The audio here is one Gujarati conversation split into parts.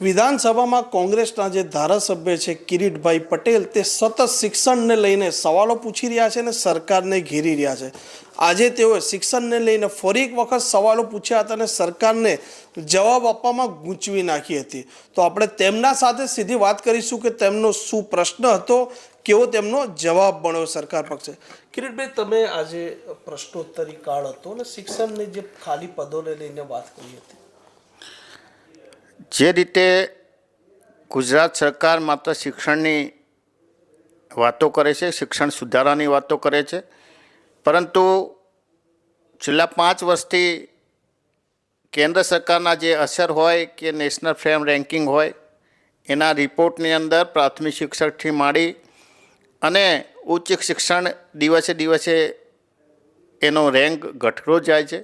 વિધાનસભામાં કોંગ્રેસના જે ધારાસભ્ય છે કિરીટભાઈ પટેલ, તે સતત શિક્ષણને લઈને સવાલો પૂછી રહ્યા છે અને સરકારને ઘેરી રહ્યા છે. આજે તેઓએ શિક્ષણને લઈને ફરી એક વખત સવાલો પૂછ્યા હતા અને સરકારને જવાબ આપવામાં ગૂંચવી નાખી હતી. તો આપણે તેમના સાથે સીધી વાત કરીશું કે તેમનો શું પ્રશ્ન હતો, કેવો તેમનો જવાબ બન્યો સરકાર પક્ષે. કિરીટભાઈ, તમે આજે પ્રશ્નોત્તરી કાળ હતો અને શિક્ષણની જે ખાલી પદોને લઈને વાત કરી હતી જે રીતે ગુજરાત સરકાર માત્ર શિક્ષણની વાતો કરે છે, શિક્ષણ સુધારાની વાતો કરે છે, પરંતુ છેલ્લા પાંચ વર્ષથી કેન્દ્ર સરકારના જે અસર હોય કે નેશનલ ફ્રેમ રેન્કિંગ હોય, એના રિપોર્ટની અંદર પ્રાથમિક શિક્ષકથી માંડી અને ઉચ્ચ શિક્ષણ દિવસે દિવસે એનો રેન્ક ઘટતો જાય છે.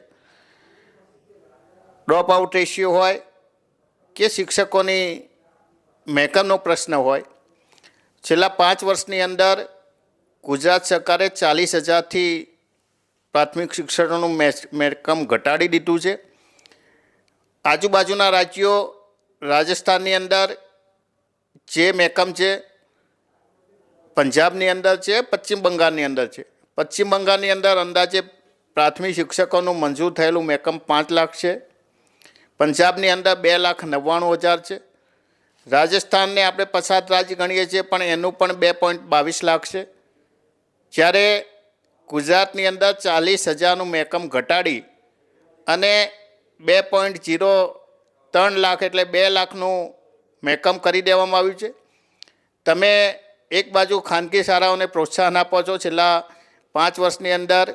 ડ્રોપ આઉટ રેશિયો હોય કે શિક્ષકોની મેકમનો પ્રશ્ન હોય. છેલ્લા પાંચ વર્ષની અંદર ગુજરાત સરકારે ચાલીસ હજારથી પ્રાથમિક શિક્ષણનું મેકમ ઘટાડી દીધું છે. આજુબાજુના રાજ્યો રાજસ્થાનની અંદર જે મેકમ છે, પંજાબની અંદર છે, પશ્ચિમ બંગાળની અંદર છે. પશ્ચિમ બંગાળની અંદર અંદાજે પ્રાથમિક શિક્ષકોનું મંજૂર થયેલું મેકમ પાંચ લાખ છે. પંજાબની અંદર બે લાખ નવ્વાણું હજાર છે. રાજસ્થાનને આપણે પછાત રાજ્ય ગણીએ છીએ, પણ એનું પણ બે પોઈન્ટ બાવીસ લાખ છે. જ્યારે ગુજરાતની અંદર ચાલીસ હજારનું મેકમ ઘટાડી અને બે પોઈન્ટ જીરો ત્રણ લાખ એટલે બે લાખનું મેકમ કરી દેવામાં આવ્યું છે. તમે એક બાજુ ખાનગી શાળાઓને પ્રોત્સાહન આપો છો, છેલ્લા પાંચ વર્ષની અંદર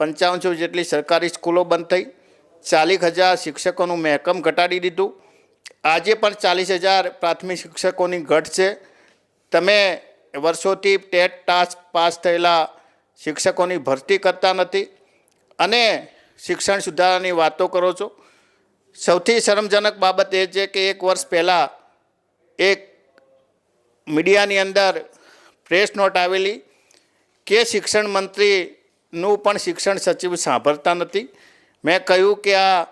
પંચાવનસો જેટલી સરકારી સ્કૂલો બંધ થઈ. ચાલીસ હજાર શિક્ષકોનું મહેકમ ઘટાડી દીધું. આજે પણ ચાલીસ હજાર પ્રાથમિક શિક્ષકોની ઘટ છે. તમે વર્ષોથી ટેટ ટાસ્ક પાસ થયેલા શિક્ષકોની ભરતી કરતા નથી અને શિક્ષણ સુધારાની વાતો કરો છો. સૌથી શરમજનક બાબત એ છે કે એક વર્ષ પહેલાં એક મીડિયાની અંદર પ્રેસ નોટ આવેલી કે શિક્ષણ મંત્રીનું પણ શિક્ષણ સચિવ સાંભળતા નથી. મેં કહ્યું કે આ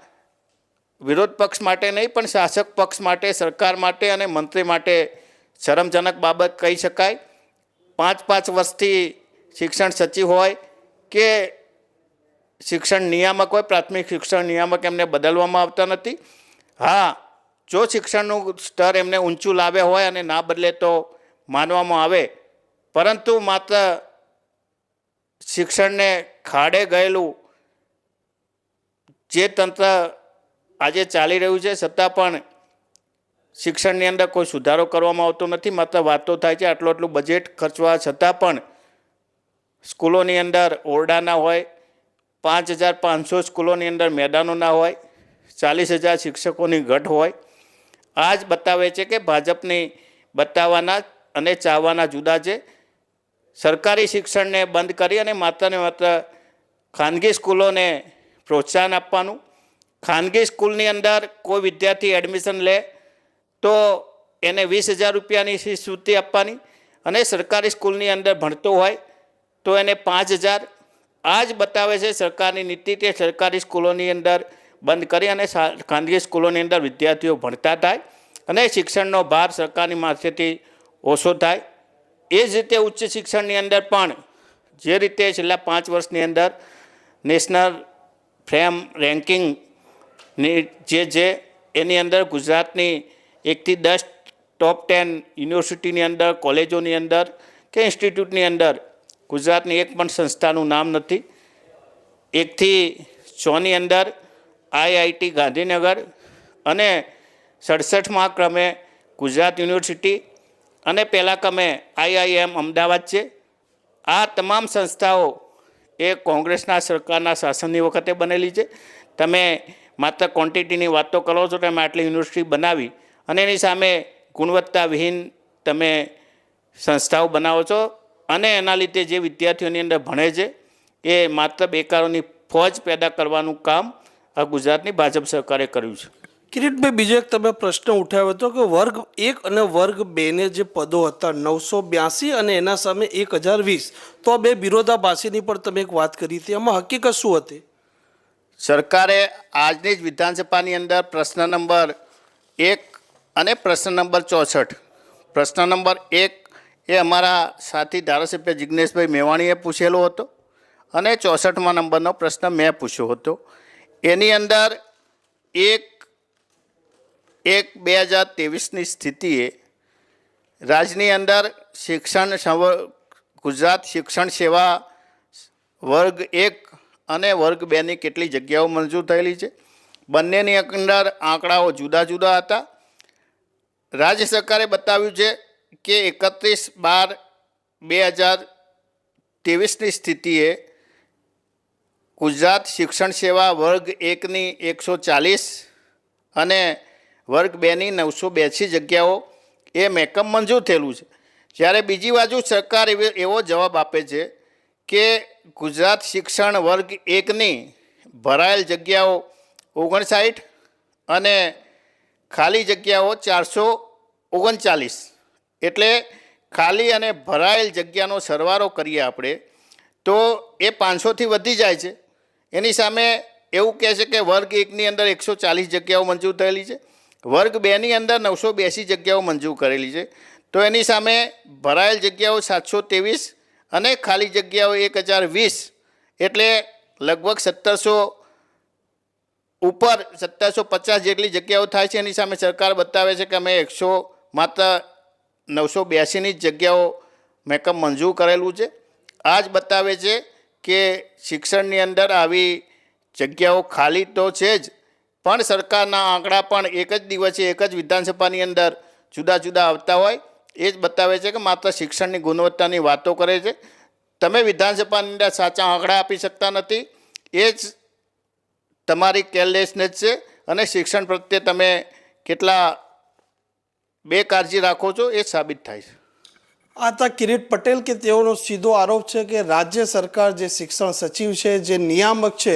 વિરોધ પક્ષ માટે નહીં, પણ શાસક પક્ષ માટે, સરકાર માટે અને મંત્રી માટે શરમજનક બાબત કહી શકાય. પાંચ પાંચ વર્ષથી શિક્ષણ સચિવ હોય કે શિક્ષણ નિયામક હોય, પ્રાથમિક શિક્ષણ નિયામક એમને બદલવામાં આવતા નથી. હા, જો શિક્ષણનું સ્તર એમને ઊંચું લાવે હોય અને ના બદલે તો માનવામાં આવે. પરંતુ માત્ર શિક્ષણને ખાડે ગયેલું જે તંત્ર આજે ચાલી રહ્યું છે, છતાં પણ શિક્ષણની અંદર કોઈ સુધારો કરવામાં આવતો નથી. માત્ર વાતો થાય છે આટલું આટલું બજેટ ખર્ચવા છતાં પણ સ્કૂલોની અંદર ઓરડાના હોય, પાંચ હજાર પાંચસો સ્કૂલોની અંદર મેદાનોના હોય, ચાલીસ હજાર શિક્ષકોની ઘટ હોય. આ જ બતાવે છે કે ભાજપની બતાવવાના અને ચાહવાના જુદા છે. સરકારી શિક્ષણને બંધ કરી અને માત્ર ને માત્ર ખાનગી સ્કૂલોને પ્રોત્સાહન આપવાનું. ખાનગી સ્કૂલની અંદર કોઈ વિદ્યાર્થી એડમિશન લે, તો એને વીસ હજાર રૂપિયાની શિષ્યવૃત્તિ આપવાની અને સરકારી સ્કૂલની અંદર ભણતો હોય, તો એને પાંચ હજાર. આ જ બતાવે છે સરકારની નીતિ તે સરકારી સ્કૂલોની અંદર બંધ કરી અને ખાનગી સ્કૂલોની અંદર વિદ્યાર્થીઓ ભણતા થાય અને શિક્ષણનો ભાર સરકારની માથેથી ઓછો થાય. એ જ રીતે ઉચ્ચ શિક્ષણની અંદર પણ જે રીતે છેલ્લા પાંચ વર્ષની અંદર નેશનલ ફ્રેમ રેન્કિંગની જે છે એની અંદર ગુજરાતની એકથી દસ ટોપ ટેન યુનિવર્સિટીની અંદર, કોલેજોની અંદર કે ઇન્સ્ટિટ્યૂટની અંદર ગુજરાતની એક પણ સંસ્થાનું નામ નથી. એકથી છની અંદર આઈઆઈટી ગાંધીનગર અને સડસઠમાં ક્રમે ગુજરાત યુનિવર્સિટી અને પહેલા ક્રમે આઈઆઈએમ અમદાવાદ છે. આ તમામ સંસ્થાઓ એ કોંગ્રેસના સરકારના શાસનની વખતે બનેલી છે. તમે માત્ર ક્વોન્ટિટીની વાતો કરો છો, તમે આટલી યુનિવર્સિટી બનાવી અને એની સામે ગુણવત્તાવિહીન તમે સંસ્થાઓ બનાવો છો અને એના લીધે જે વિદ્યાર્થીઓની અંદર ભણે છે, એ માત્ર બેકારોની ફોજ પેદા કરવાનું કામ આ ગુજરાતની ભાજપ સરકારે કર્યું છે. કિરીટભાઈ, બીજો એક તમે પ્રશ્ન ઉઠાવ્યો હતો કે વર્ગ એક અને વર્ગ બેને જે પદો હતા, નવસો બ્યાસી અને એના સામે એક હજાર વીસ, તો આ બે વિરોધાભાસીની પણ તમે એક વાત કરી હતી. એમાં હકીકત શું હતી? સરકારે આજની જ વિધાનસભાની અંદર પ્રશ્ન નંબર એક અને પ્રશ્ન નંબર ચોસઠ, પ્રશ્ન નંબર એક એ અમારા સાથી ધારાસભ્ય જિજ્ઞેશભાઈ મેવાણીએ પૂછેલો હતો અને ચોસઠમાં નંબરનો પ્રશ્ન મેં પૂછ્યો હતો. એની અંદર એક એક બે હજાર ત્રેવીસની સ્થિતિએ રાજ્યની અંદર શિક્ષણ સવ- ગુજરાત શિક્ષણ સેવા વર્ગ એક અને વર્ગ બેની કેટલી જગ્યાઓ મંજૂર થયેલી છે? બંનેની અંદર આંકડાઓ જુદા જુદા હતા. રાજ્ય સરકારે બતાવ્યું છે કે એકત્રીસ બાર બે હજાર ત્રેવીસની સ્થિતિએ ગુજરાત શિક્ષણ સેવા વર્ગ એકની એકસો ચાલીસ અને વર્ગ બેની નવસો બ્યાસી જગ્યાઓ એ મેકમ મંજૂર થયેલું છે. જ્યારે બીજી બાજુ સરકાર એવો એવો જવાબ આપે છે કે ગુજરાત શિક્ષણ વર્ગ એકની ભરાયેલ જગ્યાઓ ઓગણસાઠ અને ખાલી જગ્યાઓ ચારસો ઓગણચાલીસ. એટલે ખાલી અને ભરાયેલ જગ્યાનો સરવારો કરીએ આપણે, તો એ પાંચસોથી વધી જાય છે. એની સામે એવું કહે છે કે વર્ગ એકની અંદર એકસો ચાલીસ જગ્યાઓ મંજૂર થયેલી છે. વર્ગ બેની અંદર નવસો બ્યાસી જગ્યાઓ મંજૂર કરેલી છે. તો એની સામે ભરાયેલ જગ્યાઓ સાતસો ત્રેવીસ અને ખાલી જગ્યાઓ એક હજાર વીસ એટલે લગભગ સત્તરસો ઉપર સત્તરસો પચાસ જેટલી જગ્યાઓ થાય છે. એની સામે સરકાર બતાવે છે કે અમે એકસો માત્ર નવસો બ્યાસીની જ જગ્યાઓ મેકઅપ મંજૂર કરેલું છે. આ જ બતાવે છે કે શિક્ષણની અંદર આવી જગ્યાઓ ખાલી તો છે જ પણ સરકારના આંકડા પણ એક જ દિવસે એક જ વિધાનસભાની અંદર જુદા જુદા આવતા હોય, એ જ બતાવે છે કે માત્ર શિક્ષણની ગુણવત્તાની વાતો કરે છે. તમે વિધાનસભાની અંદર સાચા આંકડા આપી શકતા નથી, એ જ તમારી કેરલેસનેસ છે અને શિક્ષણ પ્રત્યે તમે કેટલા બે કાળજી રાખો છો એ સાબિત થાય છે. આ હતા કિરીટ પટેલ કે તેઓનો સીધો આરોપ છે કે રાજ્ય સરકાર જે શિક્ષણ સચિવ છે, જે નિયામક છે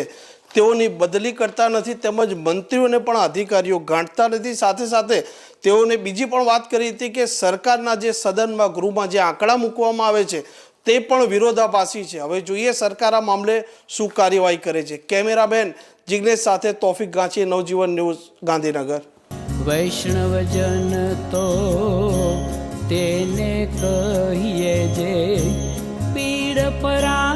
તેઓની બદલી કરતા નથી તેમજ મંત્રીઓને પણ અધિકારીઓ ગાંઠતા નથી. સાથે સાથે તેઓને બીજી પણ વાત કરી હતી કે સરકારના જે સદનમાં ગૃહમાં જે આંકડા મૂકવામાં આવે છે તે પણ વિરોધાભાસી છે. હવે જોઈએ સરકાર આ મામલે શું કાર્યવાહી કરે છે. કેમેરામેન જિગ્નેશ સાથે તોફિક ગાંચી નવજીવન ન્યૂઝ ગાંધીનગર. વૈષ્ણવજન તો તેને કહીએ જે પીડ પરા